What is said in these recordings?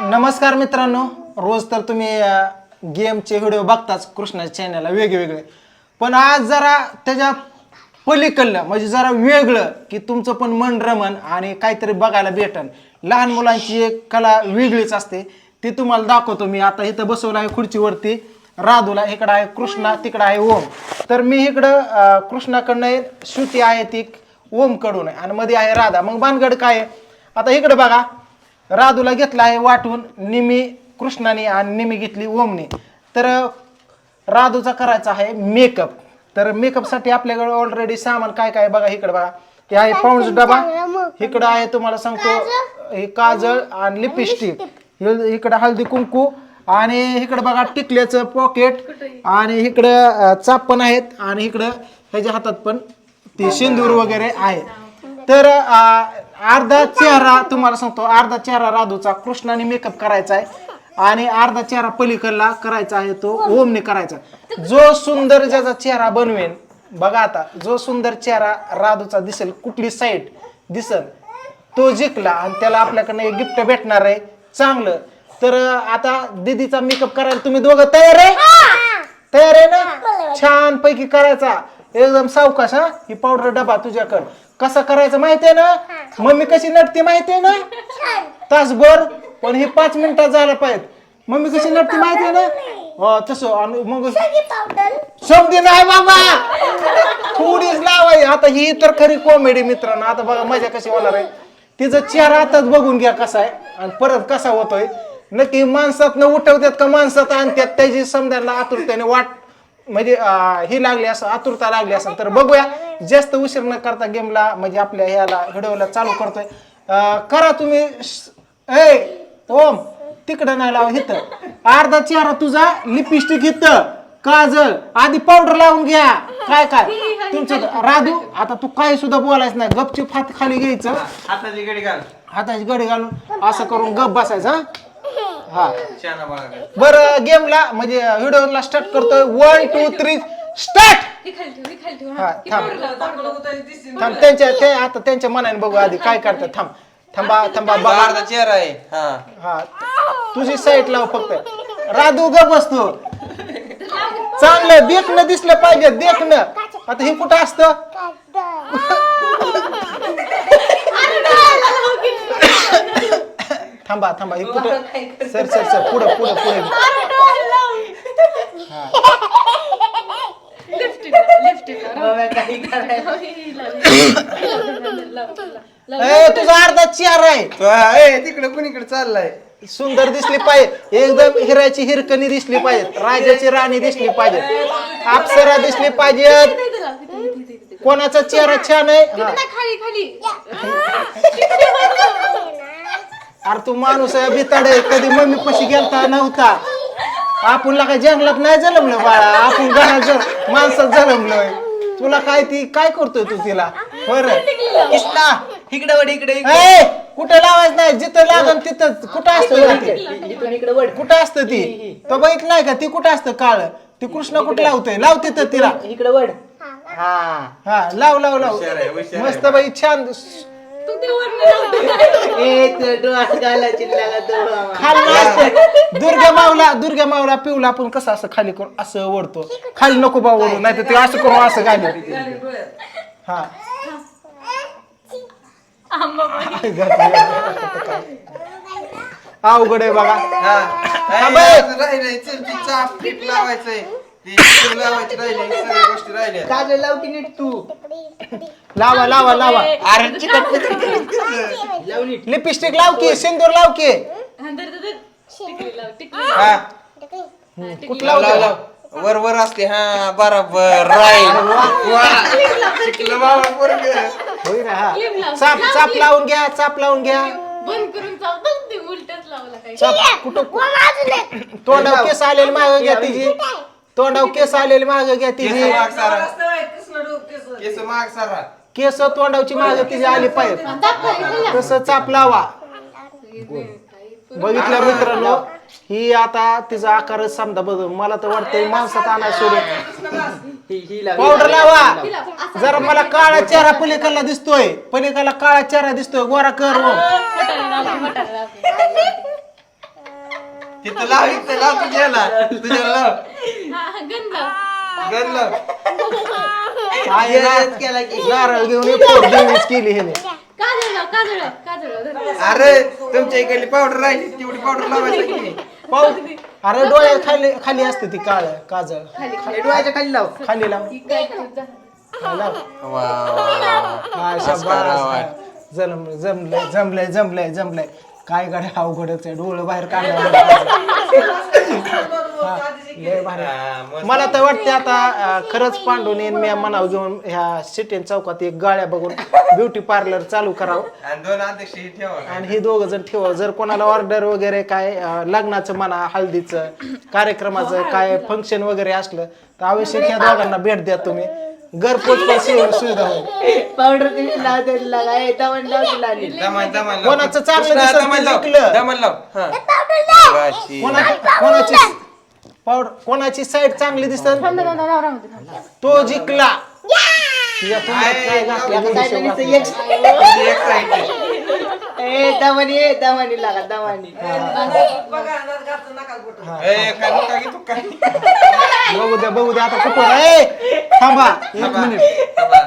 नमस्कार मित्रांनो रोज तर तुम्ही गेमचे व्हिडिओ बघताच कृष्णाच्या चॅनलला वेगवेगळे. पण आज जरा त्याच्या पलीकडलं म्हणजे जरा वेगळं की तुमचं पण मन रमन आणि काहीतरी बघायला भेटन. लहान मुलांची एक कला वेगळीच असते. ती तुम्हाला दाखवतो मी. आता इथं बसवलं आहे खुर्चीवरती. राधूला इकडं आहे कृष्णा तिकडं आहे ओम. तर मी इकडं कृष्णाकडनं श्रुती आहे ती ओमकडून. आहे आणि मध्ये आहे राधा. मग भानगड काय आहे? आता इकडं बघा. राधूला घेतला आहे वाटून निमी कृष्णाने आणि निमी घेतली ओमने. तर राधूचा करायचा आहे मेकअप तर मेकअपसाठी आपल्याकडे ऑलरेडी सामान काय काय बघा इकडे बघा. हे आहे पाऊंड डबा. इकडं आहे तुम्हाला सांगतो हे काजळ आणि लिपस्टिक इकडं हळदी कुंकू आणि इकडं बघा टिकल्याचं पॉकेट आणि इकडं चाप पण आहेत आणि इकडं ह्याच्या हातात पण ते सिंदूर वगैरे आहे. तर अर्धा चेहरा तुम्हाला सांगतो अर्धा चेहरा राधूचा कृष्णाने मेकअप करायचा आहे आणि अर्धा चेहरा पलीकडला करायचा आहे तो ओमने करायचा. जो सुंदर ज्याचा चेहरा बनवेन बघा आता जो सुंदर चेहरा राधूचा दिसेल कुठली साईड दिसल तो जिंकला आणि त्याला आपल्याकडनं एक गिफ्ट भेटणार आहे चांगलं. तर आता दीदीचा मेकअप करायला तुम्ही दोघं तयार आहे? तयार आहे ना? छान पैकी करायचा. एकदम सावकाश हा? ही पावडर डबा तुझ्याकडं. कसा करायचं माहितीये ना? मम्मी कशी नटते माहितीये ना? तासभर पण हे पाच मिनिटात झालं पाहिजे मम्मी कशी नटते माहितीये ना? हो तसं आणि मग समजे नाही बाबा! थोडीच लावाय. आता ही तर खरी कॉमेडी मित्रांनो. आता बघा मजा कशी होणार आहे. तिचा चेहरा आताच बघून घ्या कसा आहे आणि परत कसा होतोय. नक्की माणसात न उठवतात का माणसात आणतात? त्याची समजायला आतुरतेने वाट म्हणजे ही लागली असं आतुरता लागली असं तर बघूया. जास्त उशीर न करता गेमला म्हणजे आपल्या ह्याला व्हिडिओला चालू करतोय. करा तुम्ही ए ओम तिकडं नाही लाव इथं. अर्धा चेहरा तुझा लिपस्टिक इथं. काजळ आधी पावडर लावून घ्या. काय काय? तुमचं राधू आता तू काय सुद्धा बोलायचं नाही. गपचूप हात खाली घ्यायचं. हाताची गडी घाल. हाताची गडी घालून असं करून गप बसायचं हा? शाना बाळा बरं गेमला म्हणजे व्हिडिओला स्टार्ट करतोय. वन टू थ्री स्टार्ट हा. थांब. थांब त्यांच्या ते आता त्यांच्या मनाने बघू आधी काय करतात. थांब थांबा थांबा बघा. चेहरा आहे. हा. हा. तुझी साईट लाव फक्त. राधू ग बसतो. चांगलं देखणं दिसलं पाहिजे देखणं. आता हे कुठं असतं? थांबा थांबा. हे कुठं? सर सर सर पुढं पुढं पुढे. तुझा अर्धा चेहरा आहे. तिकडे कुणीकडे चाललाय? सुंदर दिसली पाहिजे. एकदम हिऱ्याची हिरकणी दिसली पाहिजे. राजाची राणी दिसली पाहिजे. अप्सरा दिसली पाहिजे. कोणाचा चेहरा छान आहे. खाली खाली. अरे तू माणूस आहे बिताड. आहे कधी मम्मी पशी गेलता नव्हता. आपण काय जंगलात नाही जन्मलं बाळा? आपण घरात जर माणसात जन्मलोय. तुला काय ती काय करतोय तू तिला? बरं. कृष्णा इकडे वड इकडे ए कुठं लावायचं नाही जिथं लागन तिथं कुठं असतं बरं ते? इथून इकडे वड कुठं असतं ती? तो बघितलं नाही का? ती कुठं असतं? काळ. ती कृष्ण कुठं लावतोय? लाव तिथं तिला. इकडे वड हा. हा लाव लाव लाव. हुशार आहे, हुशार आहे. मस्त बाई छान. खाली दुर्गा मावला दुर्गा मावला पिवला आपण कसं असं खाली करून असं ओढतो. खाली नको बा ओढू नाही तर ते असं करून असं घालू हा. अवघड आहे बघा. राहिलंय टीप लावायचंय. ती टीप लावायची राहिली सगळ्या गोष्टी राहिल्या. काजळ लाव की नीट तू. लावा लावा लावा. अरे चिकट लावली लिपस्टिक लाव की सिंदूर लाव की. हा, धर, धर, धर. टिकली लाव, टिकली. कुठं लाव लाव लाव लाव. वर वर असते. हा बरोबर. राईट शिकलं बाबा पोरगं. होय ना हा. Clip लाव. चाप चाप लावून घ्या चाप लावून घ्या. बंद करून चावतो ते उलटच लावला काही चाप कुठं? तोंडाव केस आलेले माग घ्या तिची. तोंडाव केस आलेले माग घ्या केस तिची केस माग सारा. केस तोंडावची माग तिची आली पाहिजे. तसं चाप लावा. बघितलं मित्रांनो ही आता तिचा आकारच समजा बघ मला तर वाटतंय माणसात आणा सोडून पावडर लावा. जरा मला काळा चेहरा पलीकडला दिसतोय. पलीकडला काळा चेहरा दिसतोय. गोरा कर हो. फटाने लाव, इथं लाव तुझ्याला तुझ्याला लाव गंध लाव. गन लाव आहे ना, केला की. नारळ घेऊन देवीच केली हे धर. अरे तुमच्या इकडली पावडर राहिली तेवढी पावडर लावायची की. पाऊ अरे डोळ्या खाली खाली असते ती काळ काजळ. खाली हे डोळ्याच्या खाली लाव. खाली लाव. ही काय करत जा. हा, लाव. वा हा, शाबास. जमलंय जमलंय जमलंय जमलंय जमलंय. काय गाडी अवघडच आहे. डोळं बाहेर काढलं. मला तर वाटते आता अं, खरंच पांडूने मी मनाव घेऊन ह्या सिटीन चौकात एक गाड्या बघून ब्युटी पार्लर चालू करावं. आणि दोन अध्यक्ष हे ठेवा. आणि हे दोघ जण ठेवा. जर कोणाला ऑर्डर वगैरे काय अं, लग्नाचं म्हणा हळदीचं कार्यक्रमाचं काय फंक्शन वगैरे असलं तर आवश्यक ह्या दोघांना भेट द्या तुम्ही. घरपोच सुविधा होईल. पावडर लागाय दमन दमान दमान लाव. कोणाचं चांगलं कृष्णा, दिसत दमान लाव जिंकलं. दमान लाव. हा. वाशी. कोणा- कोणाची पावडर कोणाची साईड चांगली दिसत? थांब, थांब, थांब, थांब, थांब, थांब. तो जिंकला. तोंडात काय घातलं? एक. ए दमानी ए दमानी लागा दमानी ए, काय मुका की तू? काय? बघू द्या बघू द्या आता कुठं ए, थांबा एक थांबा, मिनिट थांबा.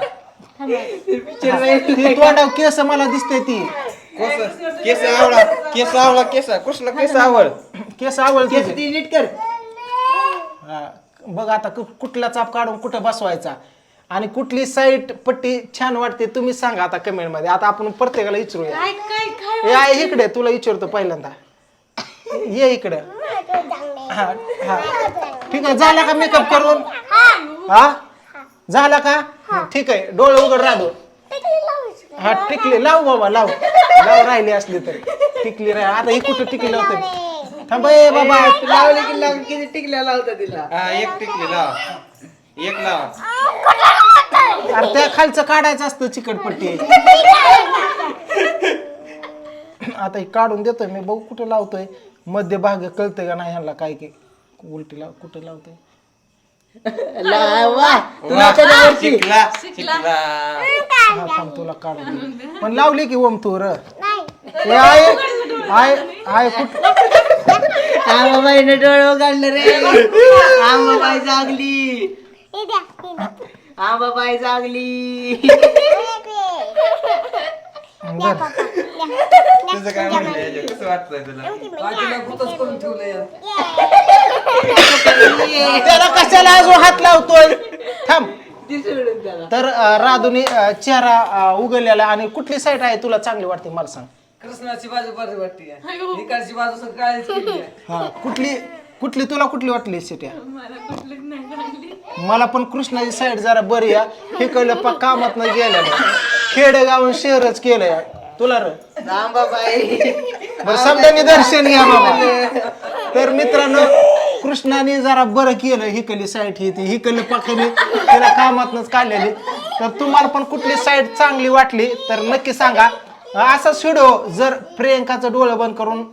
ती तोंडाव केस मला दिसते ती. कोस- केस आवळा केस आवळा केस कृष्ण केस आवळ. केस. ती नीट कर. हा, बघ आता कु- कुठला चाप काढून कुठं बसवायचा. आणि कुठली साईड पट्टी छान वाटते तुम्ही सांगा आता कमेंटमध्ये. आता आपण प्रत्येकाला विचारूया. काय काय काय ए आहे इकडे तुला विचारतो पहिल्यांदा. ये इकडे. हा हा. ठीक आहे झाला का मेकअप करून? हा? झाला का? ठीक आहे डोळे उघड राहतो हा टिकली लाव बाबा लाव. लाव राहिली असली तरी. टिकली राह आता ही कुठं टिकली लावते थांब ए बाबा लावले की लावून किती टिकल्या लावता तिला? हा एक टिकली लाव. एक लाव. अरे त्या खालचं काढायचं असतं चिकटपट्टी. आता हे काढून देतोय मी बघू कुठं लावतोय. मध्य भाग कळतंय का नाही ह्याला काय की उलटी लाव कुठं लावतोय? लावा. वा, शिकला शिकला. हा थांब तुला काढून. पण लावली की ओम तू र? ए, आय आय आय कुठ? आंबाबाईने डोळे काढलं रे. आंबाबाई जागली. आंबाबाई जागली. बर तुझं काय म्हणणं आहे? कसं वाटतंय तुला? त्याला कशाला अजून हात लावतोय? थांब. त्याला. तर अं, राधुनी अं, चेहरा अं, उघडलेला आणि कुठली साईड आहे तुला चांगली वाटते? मला सांग. कृष्णाची बाजू बरी वाटते इकडची बाजू सगळं काळीच केली आहे हा कुठली कुठली तुला कुठली वाटली सिट्या मला कुठलीच नाही चांगली मला पण कृष्णाची साईड जरा बरी आहे इकडलं पा कामात नाही गेलेलं. खेडेगावून शहरच केलंय. तुला र. बरं समजाने दर्शन घ्या बाबा. तर मित्रांनो कृष्णाने जरा बरं केलं. हिकली साईड ही ती हिकली पाखली तिला कामातनच काढलेली. तर तुम्हाला पण कुठली साईड चांगली वाटली तर नक्की सांगा. असाच व्हिडिओ जर प्रियंकाचं डोळं बंद करून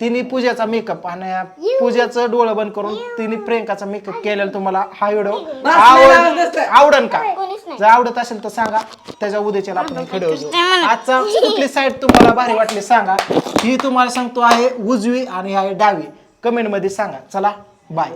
तिने पूजाचा मेकअप आणि पूजाचं डोळं बंद करून तिने प्रियंकाचा मेकअप केलेला तुम्हाला हा व्हिडिओ आवड आवडन का? जर आवडत असेल तर सांगा. त्याच्या उद्याच्याला आपण व्हिडिओ घेऊ. आजचा कुठली साईड तुम्हाला भारी वाटली सांगा. ही तुम्हाला सांगतो आहे उजवी आणि आहे डावी. कमेंटमध्ये सांगा. चला बाय